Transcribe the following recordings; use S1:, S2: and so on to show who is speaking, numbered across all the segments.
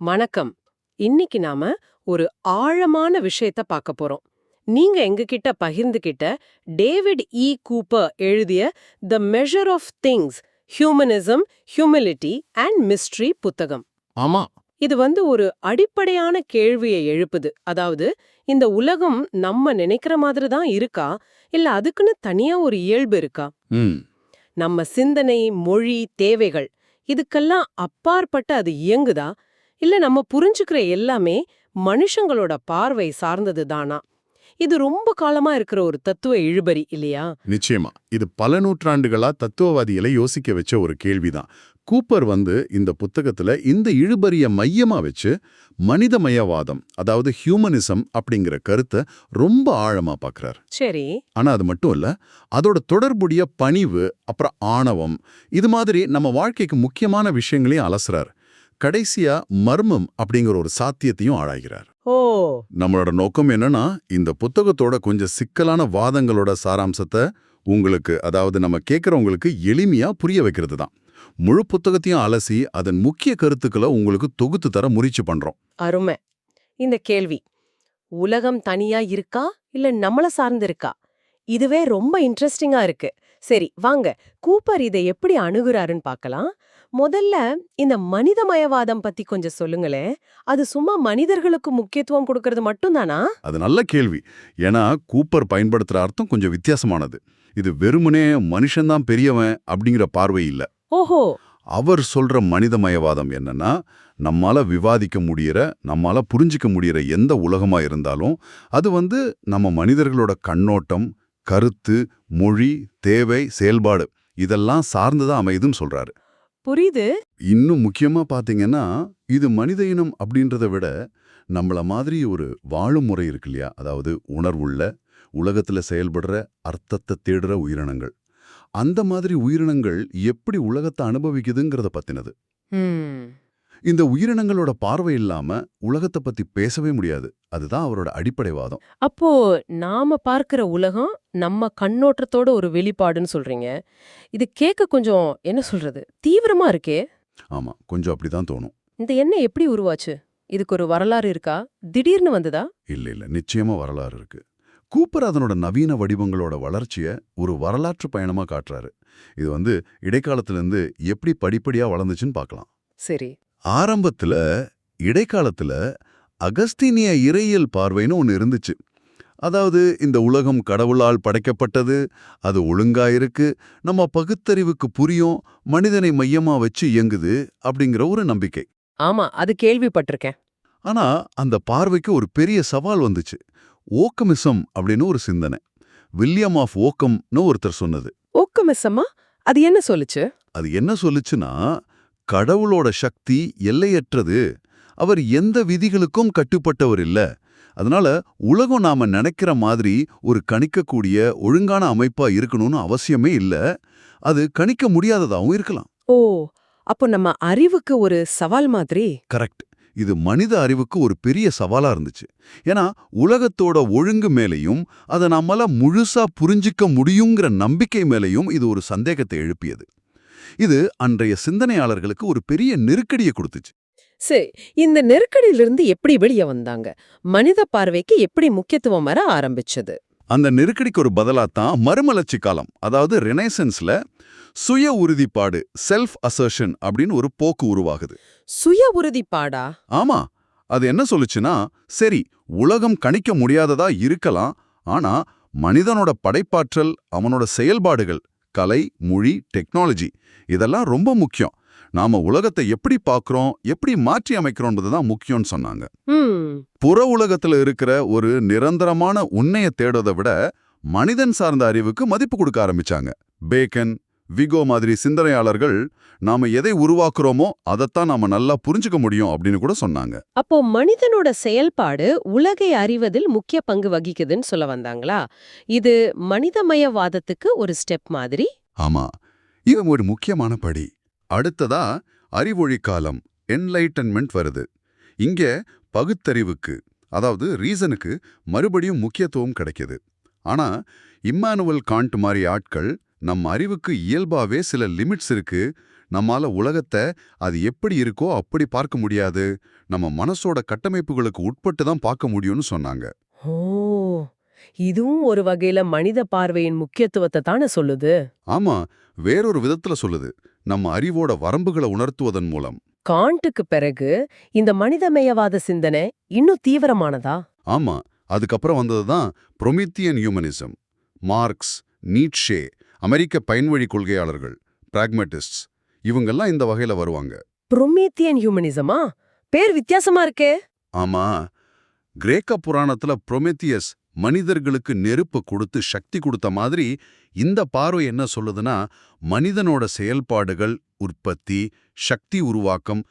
S1: வணக்கம். இன்னைக்கு நாம ஒரு ஆழமான விஷயத்த பார்க்க போறோம். நீங்க எங்ககிட்ட பகிர்ந்துகிட்ட டேவிட் இ. கூப்பர் எழுதிய the measure of things humanism humility and mystery புத்தகம்.
S2: ஆமா.
S1: இது வந்து ஒரு அடிப்படையான கேள்வியை எழுப்புது. அதாவது இந்த உலகம் நம்ம நினைக்கிற மாதிரி தான் இருக்கா? இல்ல அதுக்குன்னு தனியா ஒரு இயல்பு இருக்கா? நம்ம சிந்தனை மொழி தேவைகள் இதுக்கெல்லாம் அப்பாற்பட்டு அது இயங்குதா? இல்ல நம்ம புரிஞ்சுக்கிற எல்லாமே மனுஷங்களோட பார்வை சார்ந்தது தானா? இது ரொம்ப காலமா இருக்கிற ஒரு தத்துவ இழுபறி இல்லையா?
S2: நிச்சயமா. இது பல நூற்றாண்டுகளா தத்துவவாதிகளை யோசிக்க வச்ச ஒரு கேள்விதான். கூப்பர் வந்து இந்த புத்தகத்துல இந்த இழுபறிய மையமா வச்சு மனிதமயவாதம் அதாவது ஹியூமனிசம் அப்படிங்கிற கருத்தை ரொம்ப ஆழமா பார்க்கறார்
S1: சரி.
S2: ஆனா அது மட்டும் இல்ல அதோட தொடர்புடைய பணிவு அப்புறம் ஆணவம் இது மாதிரி நம்ம வாழ்க்கைக்கு முக்கியமான விஷயங்களையும் அலசுறார். கடைசியா மர்மம் அப்படிங்கிற ஒரு சாத்தியத்தையும் ஆராய்கிறார்.
S1: ஓ.
S2: நம்மளோட நோக்கம் என்னன்னா இந்த புத்தகத்தோட கொஞ்சம் சிக்கலான வாதங்களோட சாராம்சத்தை உங்களுக்கு அதாவது நம்ம கேட்கறவங்களுக்கு எளிமையா புரிய வைக்கிறது தான் முழு புத்தகத்தையும் அலசி அதன் முக்கிய கருத்துக்களை உங்களுக்கு தொகுத்து தர முயற்சி பண்றோம்.
S1: அருமை. இந்த கேள்வி உலகம் தனியா இருக்கா? இல்ல நம்மள சார்ந்து இருக்கா? இதுவே ரொம்ப இன்ட்ரெஸ்டிங்கா இருக்கு. சரி வாங்க கூப்பர் இதை எப்படி அணுகுறாருன்னு பார்க்கலாம். முதல்ல இந்த மனிதமயவாதம் பத்தி கொஞ்சம் சொல்லுங்களேன். அது சும்மா மனிதர்களுக்கு முக்கியத்துவம் கொடுக்கறது மட்டும்தானா
S2: அது நல்ல கேள்வி. ஏன்னா கூப்பர் பயன்படுத்துற அர்த்தம் கொஞ்சம் வித்தியாசமானது. இது வெறுமனே மனுஷன்தான் பெரியவன் அப்படிங்கிற பார்வை இல்ல.
S1: ஓஹோ!
S2: அவர் சொல்ற மனிதமயவாதம் என்னன்னா நம்மால விவாதிக்க முடியற நம்மால புரிஞ்சிக்க முடியற எந்த உலகமா இருந்தாலும் அது வந்து நம்ம மனிதர்களோட கண்ணோட்டம் கருத்து மொழி தேவை செயல்பாடு இதெல்லாம் சார்ந்துதான் அமையுதுன்னு சொல்றாரு.
S1: புரியுது?
S2: இன்னும் முக்கியமா பாத்தீங்கன்னா இது மனித இனம் அப்படின்றத விட நம்மள மாதிரி ஒரு வாழும் முறை இருக்கு இல்லையா? அதாவது உணர்வுள்ள உலகத்துல செயல்படுற அர்த்தத்தை தேடுற உயிரினங்கள். அந்த மாதிரி உயிரினங்கள் எப்படி உலகத்தை அனுபவிக்குதுங்கிறத பத்தினது. இந்த உயிரினங்களோட பார்வை இல்லாம உலகத்தை பத்தி பேசவே முடியாது. அதுதான் அவரோட அடிப்படை வாதம்
S1: அப்போ நாம பார்க்கிற உலகம் நம்ம கண்ணோட்டத்தோட ஒரு வெளிப்பாடுன்னு சொல்றீங்க. இது கேட்க கொஞ்சம் என்ன சொல்றது தீவிரமா இருக்கே.
S2: ஆமா கொஞ்சம் அப்படிதான் தோணும்.
S1: இந்த எண்ணெய் எப்படி உருவாச்சு? இதுக்கு ஒரு வரலாறு இருக்கா? திடீர்னு வந்ததா?
S2: இல்ல இல்ல நிச்சயமா வரலாறு இருக்கு. கூப்பர் அதனோட நவீன வடிவங்களோட வளர்ச்சிய ஒரு வரலாற்று பயணமா காட்டுறாரு. இது வந்து இடைக்காலத்திலிருந்து எப்படி படிப்படியா வளர்ந்துச்சுன்னு பார்க்கலாம்.
S1: சரி.
S2: ஆரம்பத்துல இடைக்காலத்துல அகஸ்தீனிய இறையியல் பார்வைன்னு ஒன்று இருந்துச்சு. அதாவது இந்த உலகம் கடவுளால் படைக்கப்பட்டது அது ஒழுங்கா இருக்கு நம்ம பகுத்தறிவுக்கு புரியும் மனிதனை மையமா வச்சு இயங்குது அப்படிங்கிற ஒரு நம்பிக்கை.
S1: ஆமா அது கேள்விப்பட்டிருக்கேன்.
S2: ஆனா அந்த பார்வைக்கு ஒரு பெரிய சவால் வந்துச்சு. ஓக்கமிசம் அப்படின்னு ஒரு சிந்தனை. வில்லியம் ஆஃப் ஓக்கம்னு ஒருத்தர் சொன்னது.
S1: ஊக்கமிசமா அது என்ன சொல்லுச்சு?
S2: அது என்ன சொல்லுச்சுன்னா கடவுளோட சக்தி எல்லையற்றது. அவர் எந்த விதிகளுக்கும் கட்டுப்பட்டவர் இல்ல. அதனால உலகம் நாம நினைக்கிற மாதிரி ஒரு கணிக்கக்கூடிய ஒழுங்கான அமைப்பா இருக்கணும்னு அவசியமே இல்ல. அது கணிக்க முடியாததாவும் இருக்கலாம்.
S1: ஓ அப்போ நம்ம அறிவுக்கு ஒரு சவால் மாதிரி?
S2: கரெக்ட். இது மனித அறிவுக்கு ஒரு பெரிய சவாலா இருந்துச்சு. ஏன்னா உலகத்தோட ஒழுங்கு மேலையும் அதை நம்மால முழுசா புரிஞ்சிக்க முடியுங்கிற நம்பிக்கை மேலையும் இது ஒரு சந்தேகத்தை எழுப்பியது. இது அன்றைய சிந்தனையாளர்களுக்கு ஒரு பெரிய நெருக்கடியை கொடுத்துச்சு.
S1: சரி இந்த நெருக்கடியிலிருந்து எப்படி வெளியே வந்தாங்க? மனித பார்வைக்கு எப்படி முக்கியத்துவம் வர ஆரம்பிச்சது?
S2: அந்த நெருக்கடிக்கு ஒரு பதிலாத்தான் மறுமலர்ச்சி காலம் அதாவது ரினைசன்ஸ்ல சுய உறுதிப்பாடு செல்ஃப் அசர்ஷன் அப்படின்னு ஒரு போக்கு உருவாகுது.
S1: சுய உறுதிப்பாடா?
S2: ஆமா அது என்ன சொல்லுச்சுன்னா சரி உலகம் கணிக்க முடியாததா இருக்கலாம் ஆனா மனிதனோட படைப்பாற்றல் அவனோட செயல்பாடுகள் கலை மொழி டெக்னாலஜி இதெல்லாம் ரொம்ப முக்கியம். நாம உலகத்தை எப்படி பார்க்கறோம் எப்படி மாற்றி அமைக்கிறோன்றது தான் முக்கியம்னு சொன்னாங்க. புற உலகத்துல இருக்கிற ஒரு நிரந்தரமான உண்மையை தேடுறதை விட மனிதன் சார்ந்த அறிவுக்கு மதிப்பு கொடுக்க ஆரம்பிச்சாங்க. பேக்கன் விகோ மாதிரி சிந்தனையாளர்கள் நாம எதை உருவாக்குறோமோ அதைத்தான் நாம நல்லா புரிஞ்சுக்க முடியும் அப்படின்னு கூட சொன்னாங்க.
S1: அப்போ மனிதனோட செயல்பாடு உலகை அறிவதில் முக்கிய பங்கு வகிக்குதுன்னு சொல்ல வந்தாங்களா? இது மனிதமயவாதத்துக்கு ஒரு ஸ்டெப் மாதிரி?
S2: ஆமா. இது ஒரு முக்கியமான படி. அடுத்ததா அறிவொழி காலம் என்லைட்டன்மெண்ட் வருது. இங்க பகுத்தறிவுக்கு அதாவது ரீசனுக்கு மறுபடியும் முக்கியத்துவம் கிடைக்குது. ஆனா இம்மானுவல் காண்ட் மாதிரி ஆட்கள் நம் அறிவுக்கு இயல்பாவே சில லிமிட்ஸ் இருக்கு. நம்மால உலகத்தை அது எப்படி இருக்கோ அப்படி பார்க்க முடியாது. நம்ம மனசோட கட்டமைப்புகளுக்கு உட்பட்டு தான் பார்க்க முடியும்னு சொன்னாங்க.
S1: ஓ இதுவும் ஒரு வகையில மனித பார்வையின் முக்கியத்துவத்தை தானே சொல்லுது?
S2: ஆமா வேறொரு விதத்துல சொல்லுது. நம்ம அறிவோட வரம்புகளை உணர்த்துவதன் மூலம்.
S1: காண்ட்டுக்கு பிறகு இந்த மனிதமயவாத சிந்தனை இன்னும் தீவிரமானதா?
S2: ஆமா அதுக்கப்புறம் வந்ததுதான் புரொமித்தியன் ஹியூமனிசம் மார்க்ஸ் நீட்ஷே அமெரிக்க பயன்வழி கொள்கையாளர்கள் பிராக்மட்டிஸ்ட்ஸ் இவங்கெல்லாம் இந்த வகையில வருவாங்க.
S1: புரொமீத்தியன் ஹியூமனிசமா? பேர் வித்தியாசமா இருக்கே.
S2: ஆமா. கிரேக்க புராணத்துல புரொமெத்தியஸ் மனிதர்களுக்கு நெருப்பு கொடுத்து சக்தி கொடுத்த மாதிரி இந்த பார்வை என்ன சொல்லுதுன்னா மனிதனோட செயல்பாடுகள் உற்பத்தி சக்தி உருவாக்கம்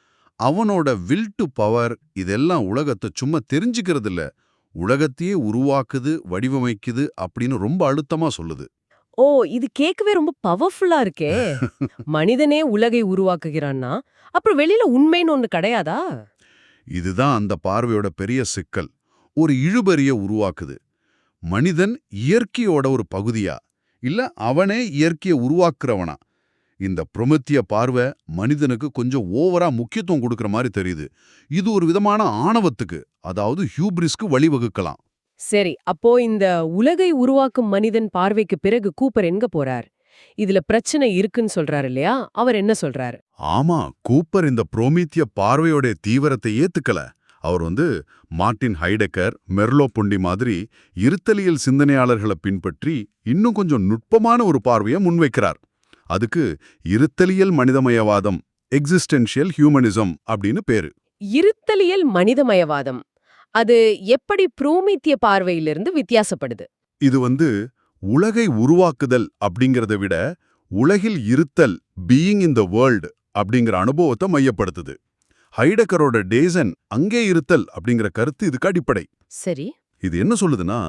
S2: அவனோட வில் டு பவர் இதெல்லாம் உலகத்தை சும்மா தெரிஞ்சுக்கிறது இல்ல உலகத்தையே உருவாக்குது வடிவமைக்குது அப்படின்னு ரொம்ப அழுத்தமா சொல்லுது.
S1: ஓ இது கேட்கவே ரொம்ப பவர்ஃபுல்லா இருக்கே. மனிதனே உலகை உருவாக்குகிறான்னா? அப்புறம் வெளியில உண்மைன்னு ஒண்ணு கிடையாதா?
S2: இதுதான் அந்த பார்வையோட பெரிய சிக்கல். ஒரு இழுபறிய உருவாக்குது. மனிதன் இயற்கையோட ஒரு பகுதியா? இல்ல அவனே இயற்கையை உருவாக்குறவனா? இந்த பிரமித்திய பார்வை மனிதனுக்கு கொஞ்சம் ஓவரா முக்கியத்துவம் கொடுக்கற மாதிரி தெரியுது. இது ஒரு விதமான ஆணவத்துக்கு அதாவது ஹியூப்ரிஸ்க்கு வழிவகுக்கலாம்.
S1: சரி அப்போ இந்த உலகை உருவாக்கும் மனிதன் பார்வைக்கு பிறகு கூப்பர் எங்க போறார்? இதுல பிரச்சனை இருக்குன்னு சொல்றாரு இல்லையா? அவர் என்ன சொல்றாரு?
S2: ஆமா கூப்பர் இந்த புரோமீத்திய பார்வையோட தீவிரத்தை ஏத்துக்கல. அவர் வந்து மார்ட்டின் ஹைடெக்கர் மெர்லோ புண்டி மாதிரி இருத்தலியல் சிந்தனையாளர்களை பின்பற்றி இன்னும் கொஞ்சம் நுட்பமான ஒரு பார்வையை முன்வைக்கிறார். அதுக்கு இருத்தலியல் மனிதமயவாதம் எக்ஸிஸ்டென்ஷியல் ஹியூமனிசம் அப்படின்னு பேரு.
S1: இருத்தலியல் மனிதமயவாதம். அது எப்படி புரோமித்திய பார்வையிலிருந்து வித்தியாசப்படுது?
S2: இது வந்து உலகை உருவாக்குதல் அப்படிங்கறத விட உலகில் இருத்தல் பீயிங் இன் த வேர்ல்டு அப்படிங்கிற அனுபவத்தை மையப்படுத்துது. ஹைடக்கரோட டேசன் அங்கே இருத்தல் அப்படிங்கிற கருத்து இதுக்கு அடிப்படை.
S1: சரி.
S2: இது என்ன சொல்லுதுன்னா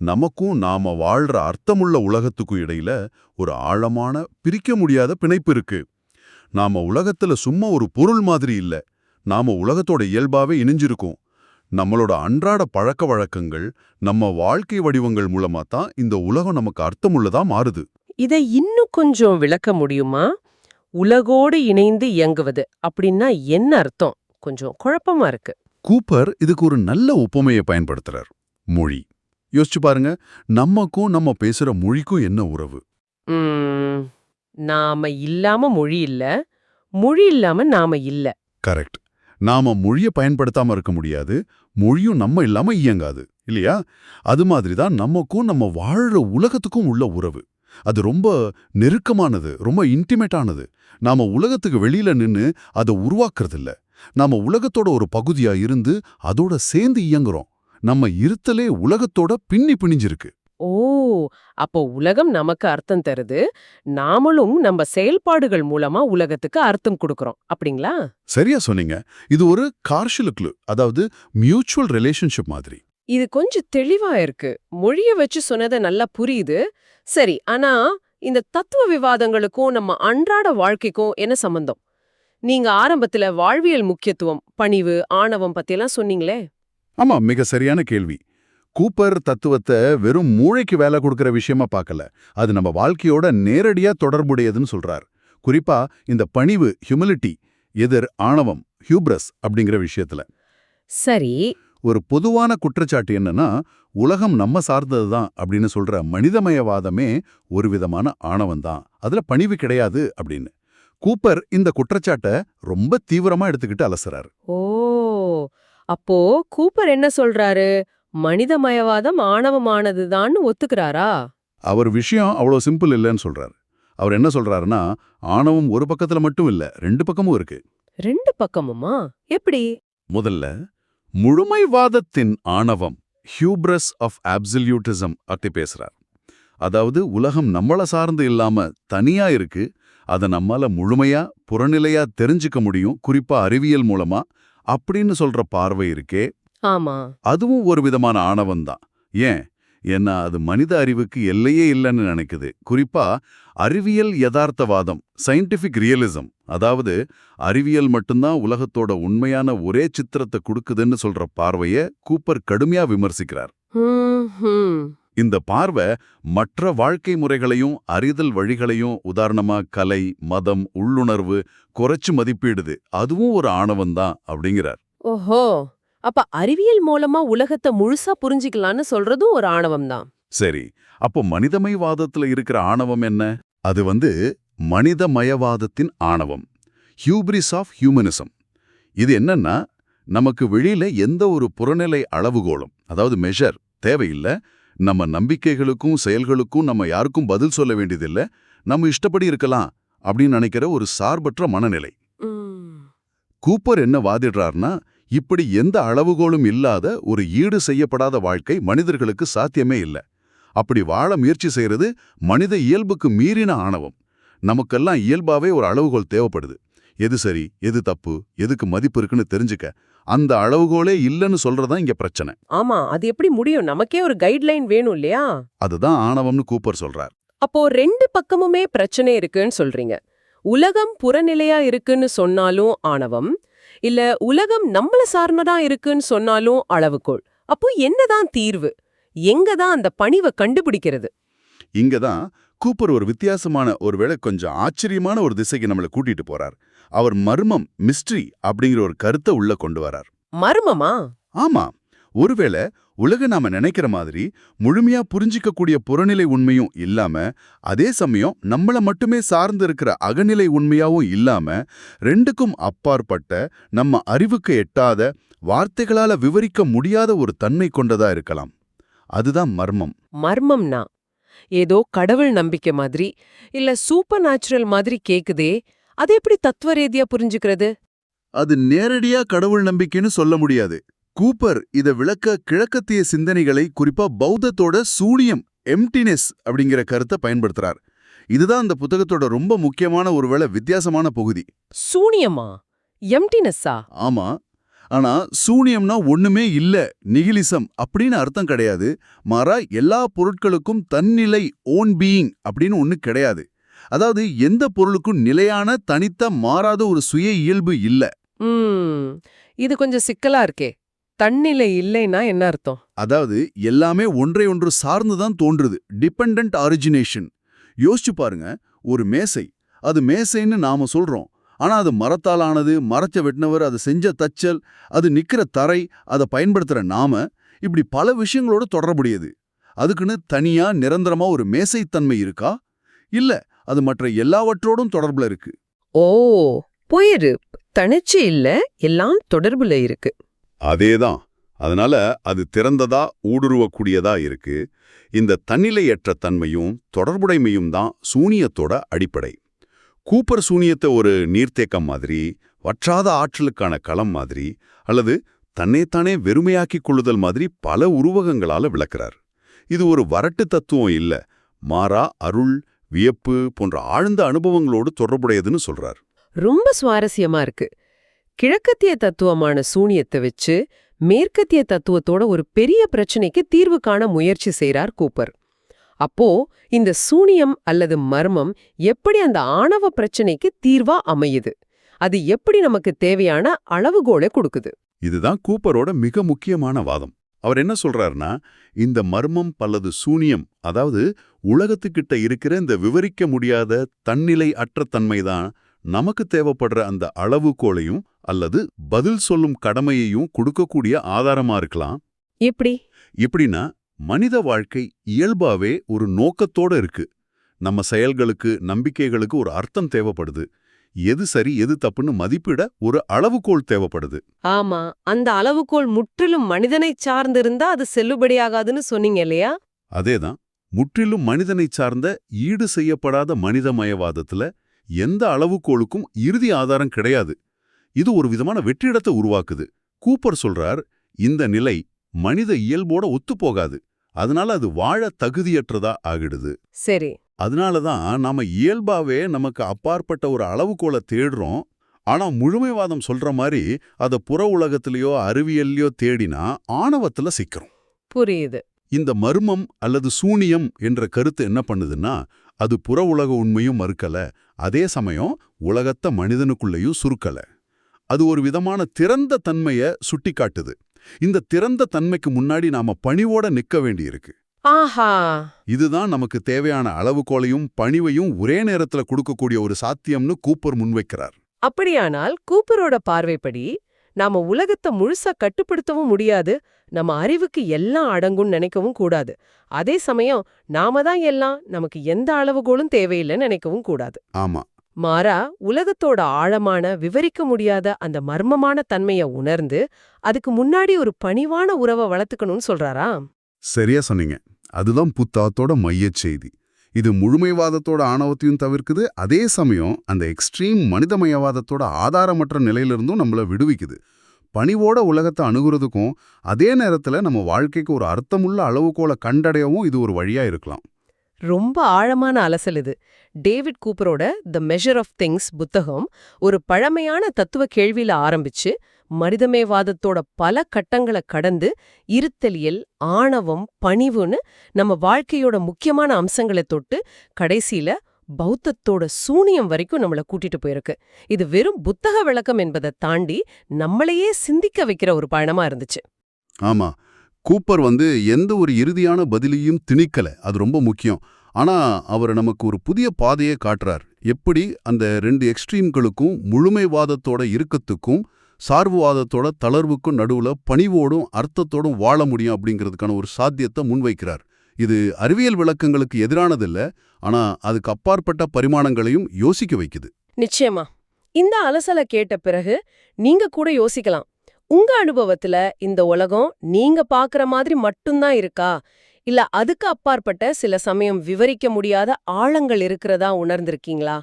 S2: நமக்கும் நாம வாழ்ற அர்த்தமுள்ள உலகத்துக்கும் இடையில ஒரு ஆழமான பிரிக்க முடியாத பிணைப்பு இருக்கு. நாம உலகத்துல சும்மா ஒரு பொருள் மாதிரி இல்ல. நாம உலகத்தோட இயல்பாவே இணைஞ்சிருக்கோம். நம்மளோட அன்றாட பழக்க வழக்கங்கள் நம்ம வாழ்க்கை வடிவங்கள் மூலமா தான் இந்த உலகம் நமக்கு அர்த்தமுள்ளதா மாறுது.
S1: இதை இன்னும் கொஞ்சம் விளக்க முடியுமா? உலகோடு இணைந்து இயங்குவது அப்படின்னா என்ன அர்த்தம்? கொஞ்சம் குழப்பமா இருக்கு.
S2: கூப்பர் இதுக்கு ஒரு நல்ல ஒப்புமையை பயன்படுத்துறார். மொழி. யோசிச்சு பாருங்க நமக்கும் நம்ம பேசுற மொழிக்கும் என்ன உறவு?
S1: நாம இல்லாம மொழி இல்ல. மொழி இல்லாம நாம இல்ல.
S2: கரெக்ட். நாம மொழிய பயன்படுத்தாம இருக்க முடியாது. மொழியும் நம்ம இல்லாம இயங்காது. இல்லையா? அது மாதிரி தான் நமக்கும் நம்ம வாழ்ற உலகத்துக்கும் உள்ள உறவு. அது ரொம்ப நெருக்கமானது ரொம்ப இன்டிமேட்டானது நாம உலகத்துக்கு வெளியில நின்னு அதை உருவாக்குறது இல்ல நாம உலகத்தோட ஒரு பகுதியா இருந்து அதோட சேர்ந்து இயங்குறோம். நம்ம இருத்தலே உலகத்தோட பின்னி பிணிஞ்சிருக்கு.
S1: ஓ! அப்போ உலகம் நமக்கு அர்த்தம் தருது. நாமளும் நம்ம செயல்பாடுகள் மூலமா உலகத்துக்கு அர்த்தம் கொடுக்கறோம். அப்படிங்களா?
S2: சரியா சொன்னீங்க. இது ஒரு கார்ஷிலுக்லு அதாவது மியூச்சுவல் ரிலேஷன்ஷிப் மாதிரி.
S1: இது கொஞ்சம் தெளிவா இருக்கு. மொழிய வச்சு சொன்னதை நல்லா புரியுது. சரி ஆனா இந்த தத்துவ விவாதங்களுக்கும் நம்ம அன்றாட வாழ்க்கைக்கும் என்ன சம்பந்தம்? நீங்க ஆரம்பத்துல வாழ்வியல் முக்கியத்துவம் பணிவு ஆணவம் பத்தியெல்லாம் சொன்னீங்களே?
S2: ஆமா மிக சரியான கேள்வி. கூப்பர் தத்துவத்தை வெறும் மூளைக்கு வேலை கொடுக்கிற விஷயமா பார்க்கல. அது நம்ம வாழ்க்கையோட நேரடியா தொடர்புடையதுன்னு சொல்றார். குறிப்பா இந்த பணிவு ஹியூமிலிட்டி எதிர் ஆணவம் ஹியூப்ரஸ் அப்படிங்கிற விஷயத்துல.
S1: சரி.
S2: ஒரு பொதுவான குற்றச்சாட்டு என்னன்னா உலகம் நம்ம சார்ந்தது தான் அப்படின்னு சொல்ற மனிதமயவாதமே ஒரு விதமான ஆணவம் தான். அதுல பணிவு கிடையாது அப்படின்னு. கூப்பர் இந்த குற்றச்சாட்டை ரொம்ப தீவிரமா எடுத்துக்கிட்டு அலசுறாரு.
S1: ஓ அப்போ கூப்பர் என்ன சொல்றாரு? மனிதமயவாதம் ஆணவமானதுதான்னு ஒத்துக்கிறாரா?
S2: அவர் விஷயம் அவ்வளோ சிம்பிள் இல்லைன்னு சொல்றாரு. அவர் என்ன சொல்றாருன்னா ஆணவம் ஒரு பக்கத்துல மட்டும் இல்ல ரெண்டு பக்கமும் இருக்கு.
S1: ரெண்டு பக்கமுமா? எப்படி?
S2: முதல்ல முழுமைவாதத்தின் ஆணவம் ஹியூப்ரஸ் ஆஃப் ஆப்சல்யூட்டிசம் பத்தி பேசுறார். அதாவது உலகம் நம்மள சார்ந்து இல்லாம தனியா இருக்கு அதை நம்மால முழுமையா புறநிலையா தெரிஞ்சுக்க முடியும் குறிப்பா அறிவியல் மூலமா அப்படின்னு சொல்ற பார்வை இருக்கே
S1: ஆமா.
S2: அதுவும் ஒரு விதமான ஆணவம் தான். ஏன்? ஏன்னா அது மனித அறிவுக்கு எல்லையே இல்லைன்னு நினைக்குது. குறிப்பா அறிவியல் யதார்த்தவாதம் சயின்டிஃபிக் ரியலிசம் அதாவது அறிவியல் மட்டும்தான் உலகத்தோட உண்மையான ஒரே சித்திரத்தை கொடுக்குதுன்னு சொல்ற பார்வைய கூப்பர் கடுமையா விமர்சிக்கிறார். இந்த பார்வை மற்ற வாழ்க்கை முறைகளையும் அறிதல் வழிகளையும் உதாரணமா கலை மதம் உள்ளுணர்வு குறைச்சு மதிப்பிடுது. அதுவும் ஒரு ஆணவம்தான் அப்படிங்கிறார்.
S1: ஓஹோ! அப்ப அறிவியல் மூலமா உலகத்தை முழுசா புரிஞ்சிக்கலாம்னு சொல்றதும் ஒரு ஆணவம் தான்
S2: சரி அப்போ மனிதமயவாதத்துல இருக்கிற ஆணவம் என்ன? அது வந்து மனிதமயவாதத்தின் ஆணவம் ஹியூப்ரிஸ் ஆஃப் ஹியூமனிசம் இது என்னன்னா நமக்கு வெளியில எந்த ஒரு புறநிலை அளவுகோலும் அதாவது மெஷர் தேவையில்லை நம்ம நம்பிக்கைகளுக்கும் செயல்களுக்கும் நம்ம யாருக்கும் பதில் சொல்ல வேண்டியதில்லை நம்ம இஷ்டப்படி இருக்கலாம் அப்படின்னு நினைக்கிற ஒரு சார்பற்ற மனநிலை. கூப்பர் என்ன வாதிடுறார்னா இப்படி எந்த அளவுகோலும் இல்லாத ஒரு ஈடு செய்யப்படாத வாழ்க்கை மனிதர்களுக்கு சாத்தியமே இல்லை. அப்படி வாழ முயற்சி செய்யறது மனித இயல்புக்கு மீறின ஆணவம். நமக்கெல்லாம் இயல்பாவே ஒரு அளவுகோல் தேவைப்படுது. எது சரி எது தப்பு எதுக்கு மதிப்பு இருக்குன்னு தெரிஞ்சுக்க அந்த அளவுகோலே இல்லைன்னு சொல்றதுதான் இங்க பிரச்சனை.
S1: ஆமா அது எப்படி முடியும்? நமக்கே ஒரு கைட்லைன் வேணும் இல்லையா?
S2: அதுதான் ஆணவம்னு கூப்பர் சொல்றார்.
S1: அப்போ ரெண்டு பக்கமுமே பிரச்சனை இருக்குன்னு சொல்றீங்க. உலகம் புறநிலையா இருக்குன்னு சொன்னாலும் ஆணவம் இல்ல உலகம் நம்மள சார்ந்ததா இருக்குன்னு சொன்னாலும் அளவுகோல். அப்போ என்னதான் தீர்வு? எங்க தான் அந்த பணிவை கண்டுபிடிக்கிறது?
S2: இங்க தான் கூப்பர் ஒரு வித்தியாசமான ஒருவேளை கொஞ்சம் ஆச்சரியமான ஒரு திசைக்கு நம்மளை கூட்டிட்டு போறார். அவர் மர்மம் மிஸ்ட்ரி அப்படிங்கிற ஒரு கருத்தை உள்ள கொண்டு வரார்.
S1: மர்மமா?
S2: ஆமா. ஒருவேளை உலக நாம நினைக்கிற மாதிரி முழுமையா புரிஞ்சிக்கக்கூடிய புறநிலை உண்மையும் இல்லாம அதே சமயம் நம்மள மட்டுமே சார்ந்து இருக்கிற அகநிலை உண்மையாவும் இல்லாம ரெண்டுக்கும் அப்பாற்பட்ட நம்ம அறிவுக்கு எட்டாத வார்த்தைகளால விவரிக்க முடியாத ஒரு தன்மை கொண்டதா இருக்கலாம். அதுதான் மர்மம்.
S1: மர்மம்னா? ஏதோ கடவுள் நம்பிக்கை மாதிரி இல்ல சூப்பர் நேச்சுரல் மாதிரி கேக்குதே அது எப்படி தத்துவ ரீதியா புரிஞ்சுக்கிறது?
S2: அது நேரடியா கடவுள் நம்பிக்கைன்னு சொல்ல முடியாது. கூப்பர் இத விளக்க கிழக்கத்திய சிந்தனைகளை குறிப்பா பௌத்தத்தோட சூனியம் எம்டினஸ் அப்படிங்கிற கருத்தை பயன்படுத்துறார். இதுதான் அந்த புத்தகத்தோட ரொம்ப முக்கியமான ஒருவேளை வித்தியாசமான பகுதி.
S1: சூனியமா? எம்டினஸ்ஸா
S2: ஆமா. ஆனா சூனியம்னா ஒண்ணுமே இல்ல நிகிலிசம் அப்படின்னு அர்த்தம் கிடையாது. மாறா எல்லா பொருட்களுக்கும் தன்னிலை ஓன் பீயிங் அப்படின்னு ஒண்ணு கிடையாது. அதாவது எந்த பொருளுக்கும் நிலையான தனித்த மாறாத ஒரு சுய இயல்பு இல்ல.
S1: இது கொஞ்சம் சிக்கலா இருக்கே. தன்னிலை இல்லைன்னா என்ன அர்த்தம்?
S2: அதாவது எல்லாமே ஒன்றை ஒன்று சார்ந்துதான் தோன்றுது. டிபெண்டன்ட் ஆரிஜினேஷன் யோசிச்சு பாருங்க ஒரு மேசை. அது மேசைன்னு நாம சொல்றோம். ஆனா அது மரத்தால் ஆனது மரச்ச வெட்டினவர் அது செஞ்ச தச்சல் அது நிக்கிற தரை அதை பயன்படுத்துற நாம இப்படி பல விஷயங்களோட தொடர்புடையது. அதுக்குன்னு தனியா நிரந்தரமா ஒரு மேசைத்தன்மை இருக்கா? இல்ல அது மற்ற எல்லாவற்றோடும் தொடர்புல இருக்கு.
S1: ஓ போயிரு தனிச்சு இல்ல எல்லாம் தொடர்புல இருக்கு.
S2: அதேதான். அதனால அது திறந்ததா ஊடுருவக்கூடியதா இருக்கு. இந்த தன்னிலையற்ற தன்மையும் தொடர்புடைமையும் தான் சூனியத்தோட அடிப்படை. கூப்பர் சூனியத்தை ஒரு நீர்த்தேக்கம் மாதிரி வற்றாத ஆற்றலுக்கான களம் மாதிரி அல்லது தன்னைத்தானே வெறுமையாக்கிக் கொள்ளுதல் மாதிரி பல உருவகங்களால விளக்கிறார். இது ஒரு வரட்டு தத்துவம் இல்ல. மாறா அருள் வியப்பு போன்ற ஆழ்ந்த அனுபவங்களோடு தொடர்புடையதுன்னு சொல்றார்.
S1: ரொம்ப சுவாரஸ்யமா இருக்கு. கிழக்கத்திய தத்துவமான சூனியத்தை வச்சு மேற்கத்திய தத்துவத்தோட ஒரு பெரிய பிரச்சனைக்கு தீர்வு காண முயற்சி செய்கிறார் கூப்பர். அப்போ இந்த சூனியம் அல்லது மர்மம் எப்படி அந்த ஆணவ பிரச்சனைக்கு தீர்வா அமையுது? அது எப்படி நமக்கு தேவையான அளவுகோலை கொடுக்குது?
S2: இதுதான் கூப்பரோட மிக முக்கியமான வாதம். அவர் என்ன சொல்றாருன்னா இந்த மர்மம் பல்லது சூனியம் அதாவது உலகத்துக்கிட்ட இருக்கிற இந்த விவரிக்க முடியாத தன்னிலை அற்ற தன்மைதான் நமக்கு தேவைப்படுற அந்த அளவுகோலையும் அல்லது பதில் சொல்லும் கடமையையும் கொடுக்கக்கூடிய ஆதாரமா இருக்கலாம்.
S1: எப்படி?
S2: எப்படின்னா மனித வாழ்க்கை இயல்பாவே ஒரு நோக்கத்தோட இருக்கு. நம்ம செயல்களுக்கு நம்பிக்கைகளுக்கு ஒரு அர்த்தம் தேவைப்படுது. எது சரி எது தப்புன்னு மதிப்பிட ஒரு அளவுகோல் தேவைப்படுது.
S1: ஆமா அந்த அளவுகோல் முற்றிலும் மனிதனை சார்ந்திருந்தா அது செல்லுபடியாகாதுன்னு சொன்னீங்க இல்லையா?
S2: அதேதான். முற்றிலும் மனிதனைச் சார்ந்த ஈடு செய்யப்படாத மனிதமயவாதத்துல எந்த அளவுகோலுக்கும் இறுதி ஆதாரம் கிடையாது. இது ஒரு விதமான வெற்றிடத்தை உருவாக்குது. கூப்பர் சொல்றார் இந்த நிலை மனித இயல்போட ஒத்துப்போகாது. அதனால அது வாழ தகுதியற்றதா ஆகிடுது.
S1: சரி.
S2: அதனால தான் நாம இயல்பாவே நமக்கு அப்பாற்பட்ட ஒரு அளவுகோலை தேடுறோம். ஆனா முழுமைவாதம் சொல்ற மாதிரி அத புற உலகத்திலேயோ அறிவியல்லையோ தேடினா ஆணவத்துல சிக்கிறோம்.
S1: புரியுது.
S2: இந்த மர்மம் அல்லது சூனியம் என்ற கருத்து என்ன பண்ணுதுன்னா அது புற உலக உண்மையும் மறுக்கல அதே சமயம் உலகத்த மனிதனுக்குள்ளேயும் சுருக்கல. அது ஒரு விதமான திறந்த தன்மைய சுட்டிக்காட்டுது. இந்த திறந்த தன்மைக்கு முன்னாடி நாம பணிவோட நிக்க வேண்டியிருக்கு.
S1: ஆஹா.
S2: இதுதான் நமக்கு தேவையான அளவுகோலையும் பணிவையும் ஒரே நேரத்துல கொடுக்கக்கூடிய ஒரு சாத்தியம்னு கூப்பர் முன்வைக்கிறார்.
S1: அப்படியானால் கூப்பரோட பார்வைப்படி நாம உலகத்தை முழுசா கட்டுப்படுத்தவும் முடியாது. நம்ம அறிவுக்கு எல்லாம் அடங்கும்னு நினைக்கவும் கூடாது. அதே சமயம் நாம தான் எல்லாம் நமக்கு எந்த அளவுகோலும் தேவையில்லைன்னு நினைக்கவும் கூடாது.
S2: ஆமா.
S1: மாறா உலகத்தோட ஆழமான விவரிக்க முடியாத அந்த மர்மமான தன்மைய உணர்ந்து அதுக்கு முன்னாடி ஒரு பணிவான உறவை வளர்த்துக்கணும்னு சொல்றாரா?
S2: சரியா சொன்னீங்க. அதுதான் புத்தாத்தோட மையச் செய்தி. இது முழுமைவாதத்தோட ஆணவத்தையும் தவிர்க்குது. அதே சமயம் அந்த எக்ஸ்ட்ரீம் மனிதமயவாதத்தோட ஆதாரமற்ற நிலையிலிருந்தும் நம்மள விடுவிக்குது. பணிவோட உலகத்தை அணுகுறதுக்கும் அதே நேரத்துல நம்ம வாழ்க்கைக்கு ஒரு அர்த்தமுள்ள அளவுகோலை கண்டடையவும் இது ஒரு வழியா இருக்கலாம்.
S1: ரொம்ப ஆழமான அலசல் இது. டேவிட் கூப்பரோட த மெஷர் ஆஃப் திங்ஸ் புத்தகம் ஒரு பழமையான தத்துவ கேள்வியில ஆரம்பிச்சு மனிதமேவாதத்தோட பல கட்டங்களை கடந்து இருத்தலியல் ஆணவம் பணிவுன்னு நம்ம வாழ்க்கையோட முக்கியமான அம்சங்களை தொட்டு கடைசியில பௌத்தத்தோட சூனியம் வரைக்கும் நம்மள கூட்டிட்டு போயிருக்கு. இது வெறும் புத்தக விளக்கம் என்பதை தாண்டி நம்மளையே சிந்திக்க வைக்கிற ஒரு பயணமா இருந்துச்சு.
S2: ஆமா. கூப்பர் வந்து எந்த ஒரு இறுதியான பதிலையும் திணிக்கல. அது ரொம்ப முக்கியம். ஆனா அவர் நமக்கு ஒரு புதிய பாதையை காட்டுறார். எப்படி அந்த ரெண்டு எக்ஸ்ட்ரீம்களுக்கும் முழுமைவாதத்தோட இறுக்கத்துக்கும் சார்புவாதத்தோட தளர்வுக்கும் நடுவுல பணிவோடும் அர்த்தத்தோடும் வாழ முடியும் அப்படிங்கிறதுக்கான ஒரு சாத்தியத்தை முன்வைக்கிறார். இது அறிவியல் விளக்கங்களுக்கு எதிரானதில்ல ஆனா அதுக்கு அப்பாற்பட்ட பரிமாணங்களையும் யோசிக்க வைக்குது.
S1: நிச்சயமா. இந்த அலசலை கேட்ட பிறகு நீங்க கூட யோசிக்கலாம். உங்க அனுபவத்துல இந்த உலகம் நீங்க பாக்குற மாதிரி மட்டும்தான் இருக்கா? இல்ல அதுக்கு அப்பாற்பட்ட சில சமயம் விவரிக்க முடியாத ஆழங்கள் இருக்கிறதா உணர்ந்திருக்கீங்களா?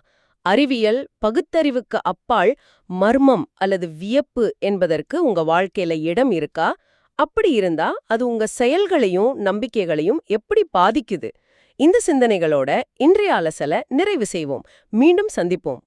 S1: அறிவியல் பகுத்தறிவுக்கு அப்பால் மர்மம் அல்லது வியப்பு என்பதற்கு உங்க வாழ்க்கையில இடம் இருக்கா? அப்படி இருந்தா அது உங்க செயல்களையும் நம்பிக்கைகளையும் எப்படி பாதிக்குது? இந்த சிந்தனைகளோட இன்றைய அலசலை நிறைவு செய்வோம். மீண்டும் சந்திப்போம்.